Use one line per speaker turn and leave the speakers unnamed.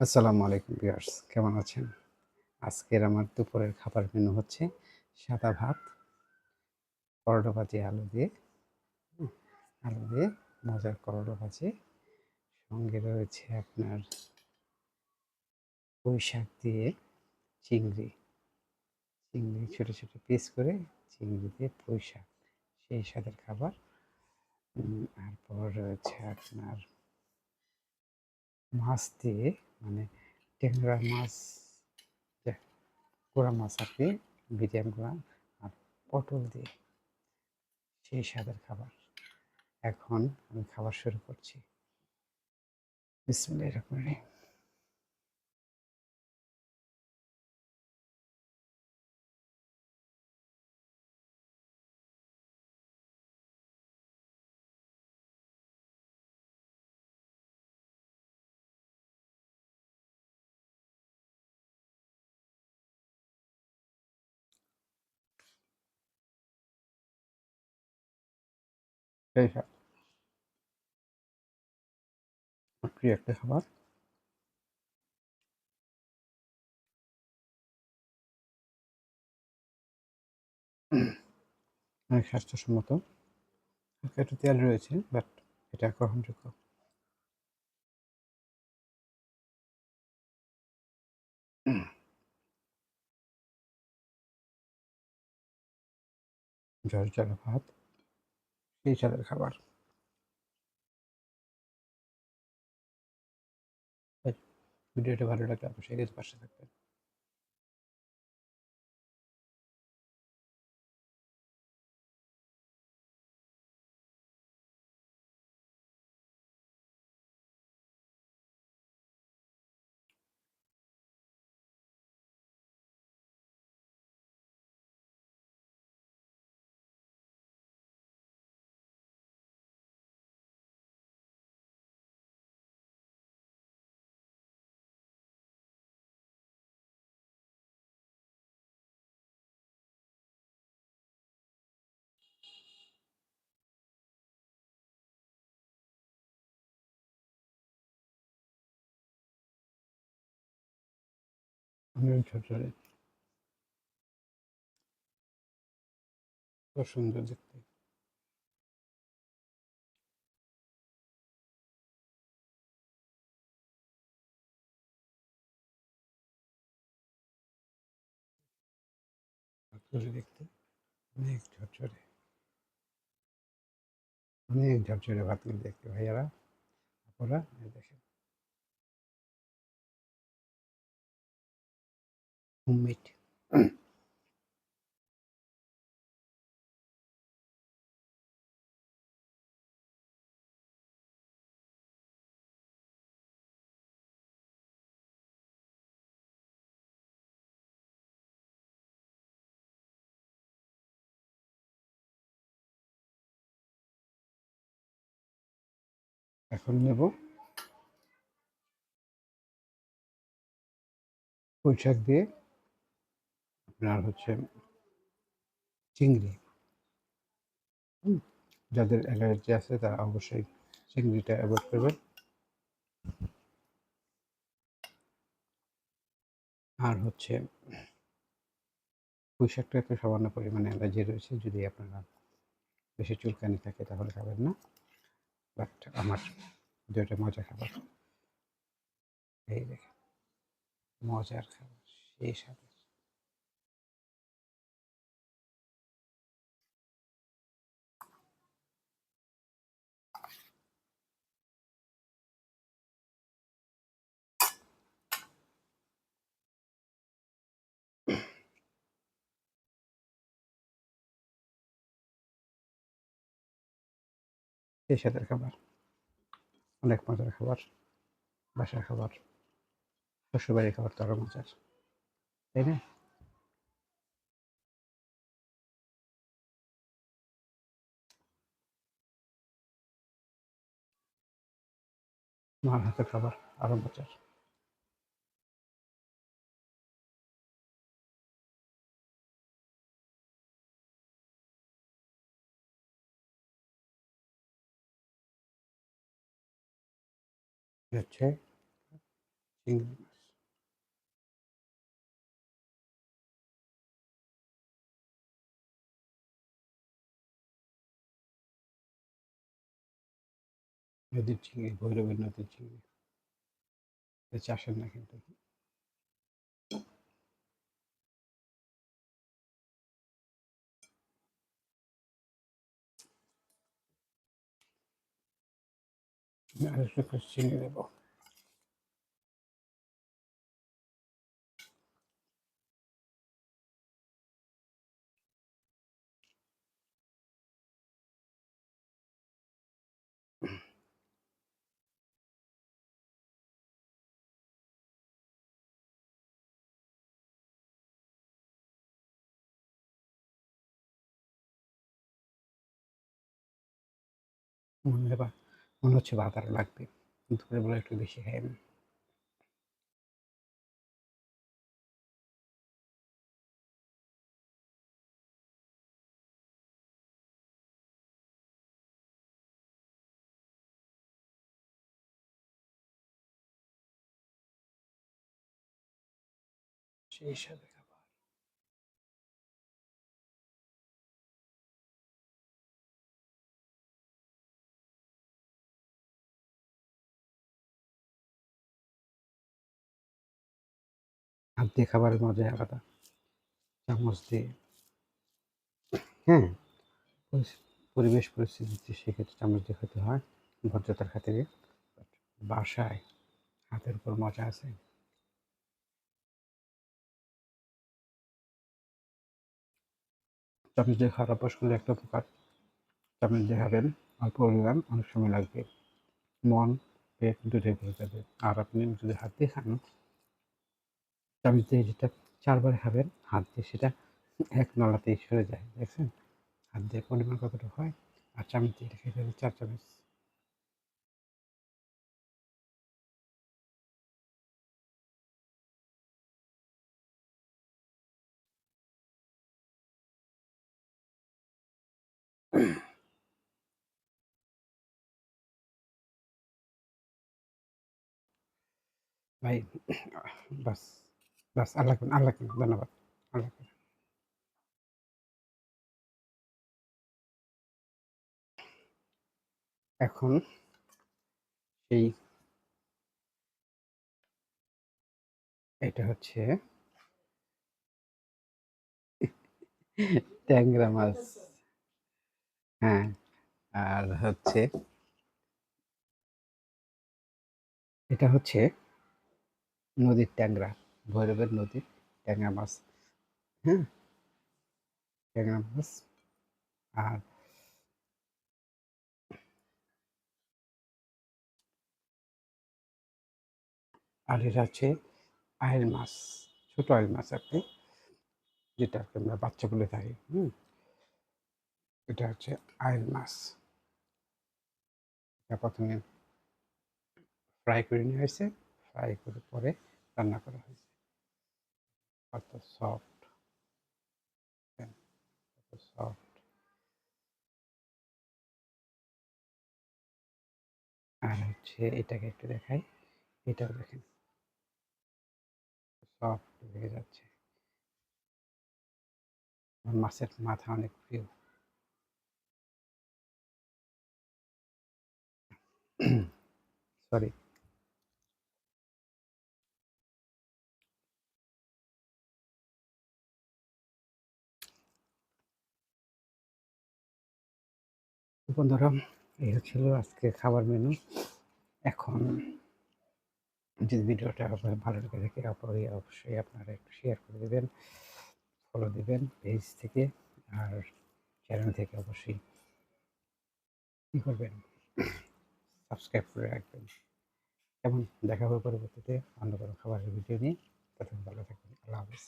আসসালামু আলাইকুম ভিউয়ার্স কেমন আছেন? আজকের আমার দুপুরের খাবার মেনু হচ্ছে সাদা ভাত, করলা ভাজি আলু দিয়ে, আলু দিয়ে মজার করলা ভাজি। সঙ্গে রয়েছে আপনার পুঁই শাক দিয়ে চিংড়ি। চিংড়ি ছোটো ছোটো পিস করে চিংড়ি দিয়ে পুঁই শাক। সেই স্বাদের খাবার। তারপর রয়েছে আপনার মাছ দিয়ে মানে ট্যাংরা মাছ গোড়া মাছ মাছ আরকি বিরিয়ানি গোড়া আর পটল দিয়ে সেই স্বাদের খাবার। এখন আমি খাবার শুরু করছি। বিসমিল্লাহির রহমানির আমার প্রিয় একটা খাবার। অনেক স্বাস্থ্যসম্মত। একটু তেল রয়েছে বাট এটা গ্রহণযোগ্য। ভাত। সেই স্বাদের খাবার। ভিডিওটা ভালো লাগলে কিন্তু পাশে থাকবেন। ঝরঝরে। খুব সুন্দর দেখতে। দেখতে অনেক ঝরঝরে। অনেক ঝরঝরে ভাতগুলো দেখতে ভাইয়ারা, এই দেখেন। হোমমেড। এখন নেব। পুঁই শাক দিয়ে। আপনার হচ্ছে চিংড়ি। যাদের অ্যালার্জি আছে তারা অবশ্যই চিংড়িটা অ্যাভয়েড করবেন। আর হচ্ছে পুঁই শাকটাতে সামান্য পরিমাণে অ্যালার্জি রয়েছে। যদি আপনারা বেশি চুলকানি থাকে তাহলে খাবেন না। বাট আমার যেটা মজা খাবার। এই দেখেন। মজার খাবার। সেই স্বাদের। স্বাদের খাবার। অনেক মজার খাবার। বাসার খাবার। শ্বশুরবাড়ির খাবার তো আরও মজার। তাই না? মার হাতের খাবার আরও মজার। হচ্ছে চিংড়ি নদীর চিংড়ি ভৈরবের নদীর চিংড়ি চাষের না কিন্তু আর একটু করে চিনি দেবো মনে হচ্ছে ভাত লাগবে। দুপুরে বেলা একটু বেশি খাই আমি সেই হিসাবে দিয়ে খাবারের মজাই আলাদা। চামচ দিয়ে। হ্যাঁ পরিবেশ পরিস্থিতিতে সেক্ষেত্রে চামচ দিয়ে খেতে হয়। ভদ্রতার খাতিরে। বাসায় হাতের উপর মজা আছে। চামচ দিয়ে খাওয়ার অভ্যাস করলে একটা উপকার। চামচ দিয়ে খাবেন, অল্প পরিমাণ, অনেক সময় লাগবে। মন, পেট দুটোই ভরে যাবে। আর আপনি যদি হাত দিয়ে খান চামচ দিয়ে যেটা চারবার খাবেন, হাত দিয়ে সেটা এক নলাতেই সরে যায়, দেখছেন? হাত দিয়ে পরিমাণ কতটা হয়? আর চামচ দিয়ে এটা খেতে হবে চার চামচ। ভাই, বাস। বাস লাগবে না, ধন্যবাদ না। এখন সেই এটা হচ্ছে ট্যাংরা মাছ হ্যাঁ আর হচ্ছে এটা হচ্ছে নদীর ট্যাংরা ভৈরবের নদীর ট্যাংরা মাছ। হ্যাঁ ট্যাংরা মাছ। আর আর এটা হচ্ছে আয়ের মাছ, ছোট আয়ের মাছ আপনি যেটাকে আমরা বাচ্চা বলে থাকি। হুম, এটা হচ্ছে আয়ের মাছ। এটা প্রথমে ফ্রাই করে নিয়ে হয়েছে ফ্রাই করে পরে রান্না করা হয়েছে। কত সফট কত সফট আর হচ্ছে এটাকে একটু দেখাই, এটাও দেখেন। সফট হয়ে যাচ্ছে। মাছের মাথা অনেক প্রিয়। সরি বন্ধুরা, এই হচ্ছিল আজকে খাবার মেনু এখন যদি ভিডিওটা আপনার ভালো লেগে থাকে অপরই অবশ্যই আপনারা একটু শেয়ার করে দেবেন ফলো দেবেন পেজ থেকে, আর চ্যানেল থেকে অবশ্যই কী করবেন? সাবস্ক্রাইব করে রাখবেন। এবং দেখা হবে পরবর্তীতে অন্য কোনো খাবারের ভিডিও নিয়ে। ততক্ষণ ভালো থাকবেন। আল্লাহ হাফিজ।